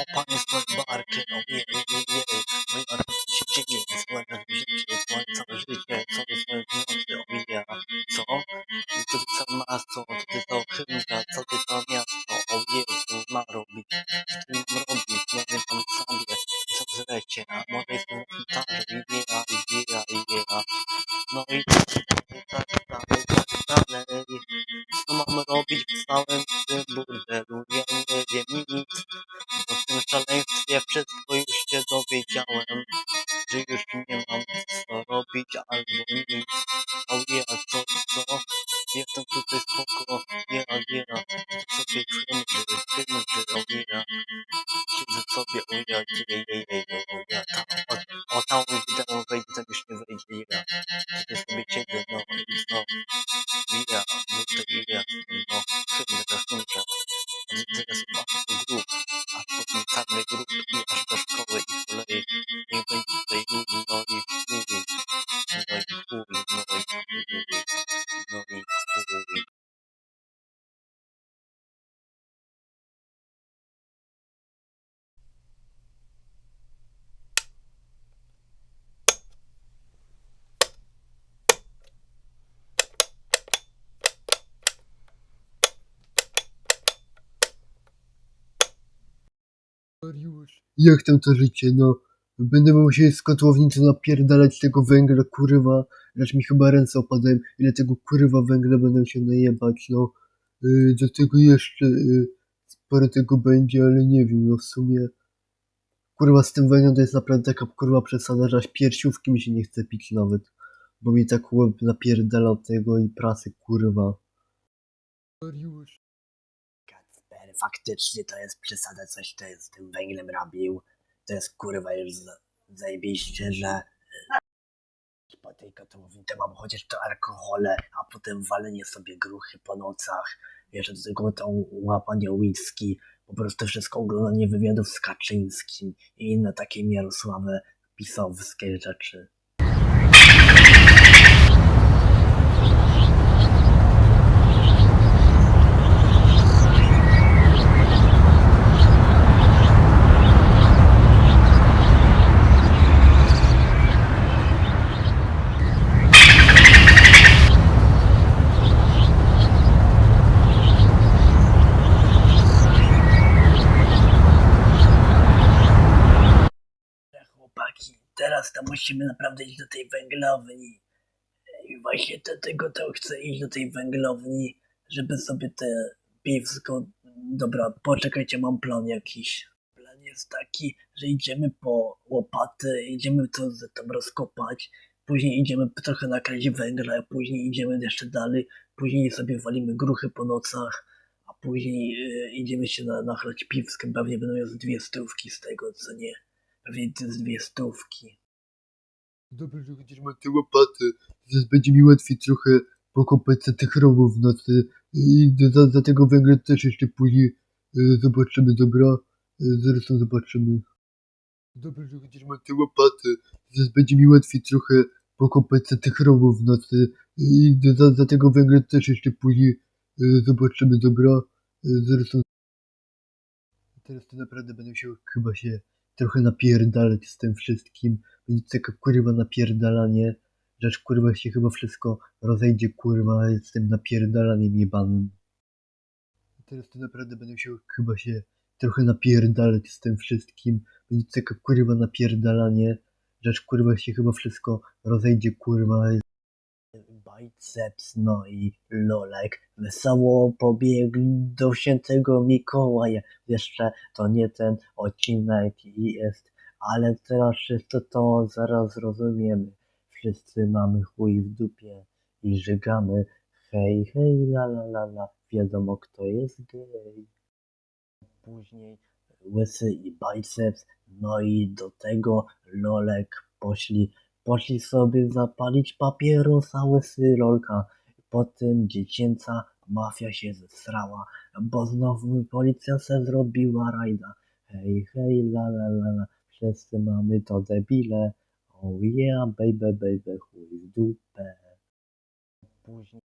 O panie swoje barki, o jej, jej, jej, jej. Moja rana się dzieje, słońce życie, słońce życie, co jest moje w nocy, omija. Co? I ty co masz, co? Ty to chymka, co ty to miasto, o Jezu, ma robić. Co ty mam robić, nie wiem tam sobie, co zlecie, a może jestem na gitarze, yeah, yeah, yeah. No i tak dalej, tak dalej. Co mam robić w całym Czymże, o ja. Siedzę sobie, o ja, je, je, je, je, o. Tam, o, o tam wideo wejdzie, tam już nie wejdzie, ja. Tutaj jak tam to życie, no? Będę musiał z kotłownicy napierdalać tego węgla, kurwa. Lecz mi chyba ręce opadają, ile tego kurwa węgla będę się najebać, no. Yy, do tego jeszcze yy, sporo tego będzie, ale nie wiem, no w sumie. Kurwa, z tym węglem to jest naprawdę taka kurwa przesada, że aż piersiówki mi się nie chce pić nawet. Bo mi tak łeb napierdala od tego i prasy, kurwa. Mariusz. Faktycznie to jest przesada, coś to z tym węglem robił. To jest kurwa już za- zajebiście, że po tej kotłowni to mam chociaż to alkohole, a potem walenie sobie gruchy po nocach. Jeszcze do tego tą łapanie whisky, po prostu wszystko oglądanie wywiadów z Kaczyńskim i inne takie Mirosławy pisowskie rzeczy. Chłopaki, teraz to musimy naprawdę iść do tej węglowni. I właśnie dlatego to chcę iść do tej węglowni, żeby sobie te piwsko... Dobra, poczekajcie, mam plan jakiś. Plan jest taki, że idziemy po łopaty, idziemy to tam rozkopać, później idziemy trochę nakraść węgla, później idziemy jeszcze dalej, później sobie walimy gruchy po nocach, a później y, idziemy się na, nachlać piwskiem, pewnie będą już dwie stówki z tego, co nie. Pewnie to jest dwie stówki. Dobrze, że chociaż mam te łopaty. Teraz będzie mi łatwiej trochę pokopać za tych rowów w nocy. I za, za tego węgla też jeszcze później e, zobaczymy, dobra? E, zresztą zobaczymy. Dobrze, że chociaż mam te łopaty. Teraz będzie mi łatwiej trochę pokopać za tych rowów w nocy. I za, za tego węgla też jeszcze później e, zobaczymy, dobra? Zresztą teraz to naprawdę będę musiał chyba się trochę napierdalać z tym wszystkim. Będzie taka kurwa napierdalanie, aż kurwa się chyba wszystko rozejdzie kurwa z tym napierdalaniem jebanym. Teraz to naprawdę będę musiał chyba się trochę napierdalać z tym wszystkim. Będzie taka kurwa napierdalanie, aż kurwa się chyba wszystko rozejdzie kurwa Biceps, no i Lolek wesoło pobiegł do świętego Mikołaja. Jeszcze to nie ten odcinek jest, ale teraz wszyscy to zaraz zrozumiemy. Wszyscy mamy chuj w dupie i żygamy. Hej, hej, la la la la, wiadomo kto jest gej. Później Łysy i Biceps, no i do tego Lolek poszli Poszli sobie zapalić papierosa łysy rolka. Potem dziecięca mafia się zesrała, bo znowu policja se zrobiła rajda. Hej, hej, la la la la, wszyscy mamy to debile. Oh yeah, baby, baby, chuj w dupę. Później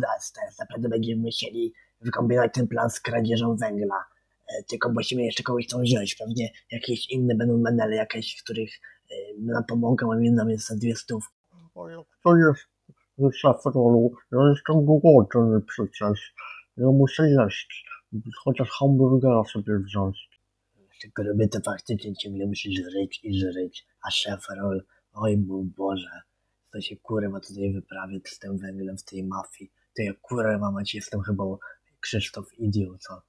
teraz, teraz naprawdę będziemy musieli wykombinować ten plan z kradzieżą węgla. E, Tylko musimy jeszcze kogoś tam wziąć, pewnie jakieś inne będą menele jakieś, których e, nam pomogą, a nam jest za dwie stów. A jak to jest, że szef rolu? Ja jestem głodny przecież. Ja muszę jeść. Chociaż hamburgera sobie wziąć. Tylko robię to faktycznie ciągle muszę żryć i żryć, a szef rol, oj mój Boże, co się kurwa tutaj wyprawia z tym węglem w tej mafii. Ja kurwa mać jestem chyba Krzysztof Idiot, co?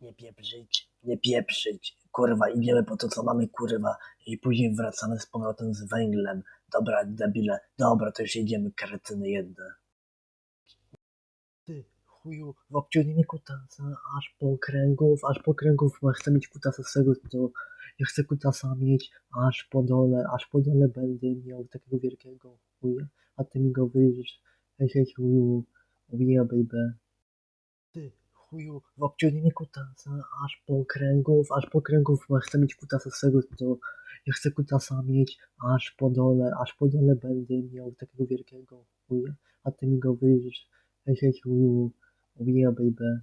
Nie pieprzyć, nie pieprzyć, kurwa, idziemy po to, co mamy, kurwa, i później wracamy z powrotem z węglem. Dobra, debile, dobra, to już jedziemy, kretyny jedne. Ty, chuju, w obciągnie mi kutasa, aż po kręgów, aż po kręgów, bo chcę mieć kutasa swego, to ja chcę kutasa mieć aż po dole, aż po dole będę miał takiego wielkiego chuja, a ty mi go wyjrzysz, hej, hej, chuju, yeah, baby. Ty, chuju, w obciągnie mi kutasa, aż po kręgów, aż po kręgów, bo chcę mieć kutasa swego, to ja chcę kutasa mieć aż po dole, aż po dole będę miał takiego wielkiego chuja, a ty mi go wyjrzysz, hej, hej, chuju, yeah, baby.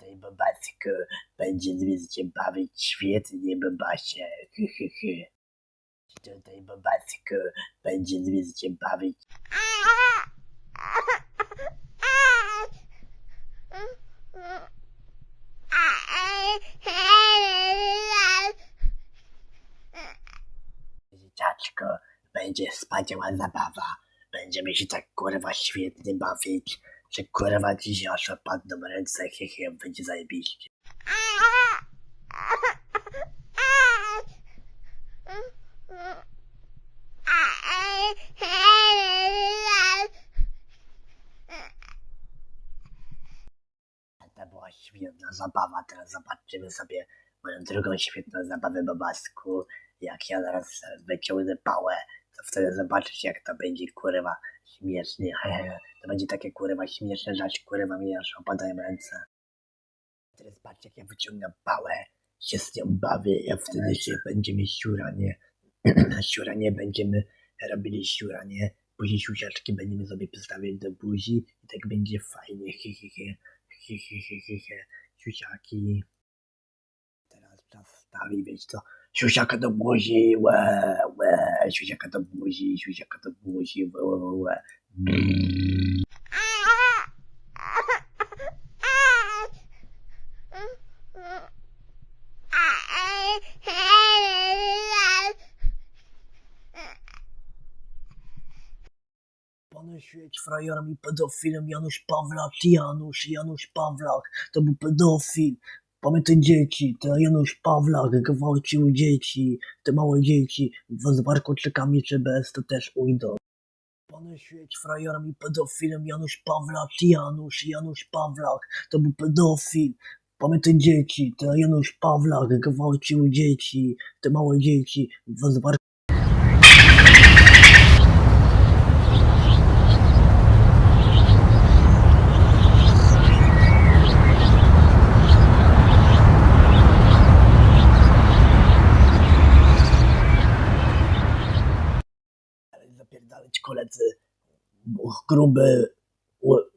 Tutaj babacku będzie z cię bawić świetnie, babasie. Hy, hy, hy. Tutaj babacku będzie z cię bawić. Dzieciaczko, będzie wspaniała zabawa. Będziemy się tak kurwa świetnie bawić, że kurwa się aż opadną ręce, he, he, będzie zajebiście. To była świetna zabawa, teraz zobaczymy sobie moją drugą świetną zabawę babasku. Jak ja zaraz wyciągnę pałę, to wtedy zobaczysz jak to będzie kurwa śmiesznie. To będzie takie kurwa śmieszne, że aż kurwa mi aż opadają ręce. Teraz patrz jak ja wyciągam pałę, się z nią bawię, jak wtedy się będziemy siuranie. siuranie będziemy robili siuranie. Później siusiaczki będziemy sobie przedstawiać do buzi i tak będzie fajnie. Hi, hi, hi. Siusiaki. Teraz czas stawi, wiesz co? Siusiaka do buzi, łe, łe, siusiaka do buzi, siusiaka do buzi, łe, łe, łe. Mm. Panu świeć frajerem i pedofilem Janusz Pawlak, Janusz, Janusz Pawlak, to był pedofil. Pamiętaj dzieci, to Janusz Pawlak gwałcił dzieci, te małe dzieci, z warkoczykami czy bez, to też ujdą. Panu świeć frajerem i pedofilem Janusz Pawlak, Janusz, Janusz Pawlak, to był pedofil. Pamiętaj dzieci, to Janusz Pawlak gwałcił dzieci, te małe dzieci, z warkoczykami dalej zapierdalać koledzy. Gruby,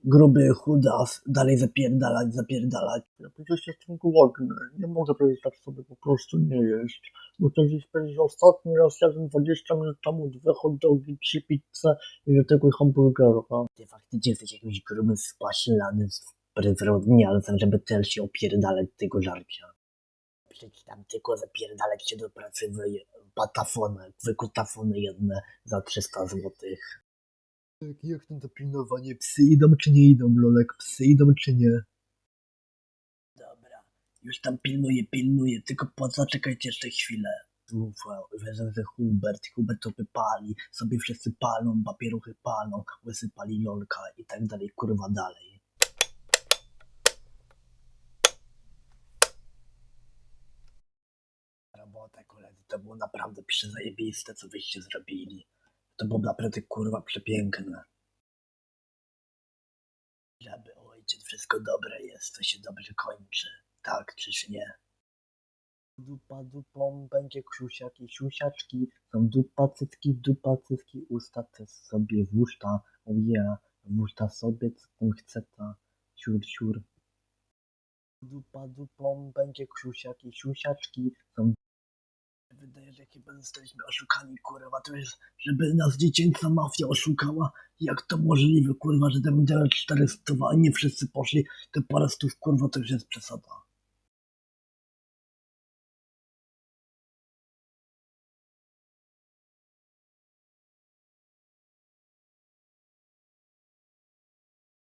gruby chudas, dalej zapierdalać, zapierdalać. Ja przecież jestem głodny. Nie mogę przecież tak sobie po prostu nie jeść. Bo to gdzieś przecież ostatni raz jadłem 20 minut temu dwie hot dogi, trzy pizze i do tego hamburgera. Ty faktycznie jesteś jakimś grubym, spaślanym pryzrodnialcem, żeby też się opierdalać tego żarcia. Przecież tam tylko zapierdalać się do pracy w patafony, wykutafony jedne za 300 złotych. Jak, tam to pilnowanie? Psy idą czy nie idą, Lolek? Psy idą czy nie? Dobra, już tam pilnuję, pilnuję, tylko pozaczekajcie jeszcze chwilę. Wierzę, że Hubert, Hubert to wypali, sobie wszyscy palą, papieruchy palą, łysy pali lolka i tak dalej, kurwa dalej. Robota. To było naprawdę przezajebiste, co wyście zrobili. To było naprawdę kurwa przepiękne. Żeby ojciec, wszystko dobre jest, to się dobrze kończy. Tak, czyż nie? Dupa dupą będzie krusiak i siusiaczki. Są dupa cycki, dupa cycki, usta te sobie w usta. O yeah, w usta sobie, co tam chce ta. Siur, siur. Dupa dupą będzie krusiak i siusiaczki. Są Wydaje, że chyba zostaliśmy oszukani, kurwa. To jest, żeby nas dziecięca mafia oszukała. Jak to możliwe, kurwa, że tam 400 a nie wszyscy poszli, to parę stów, kurwa, to już jest przesada.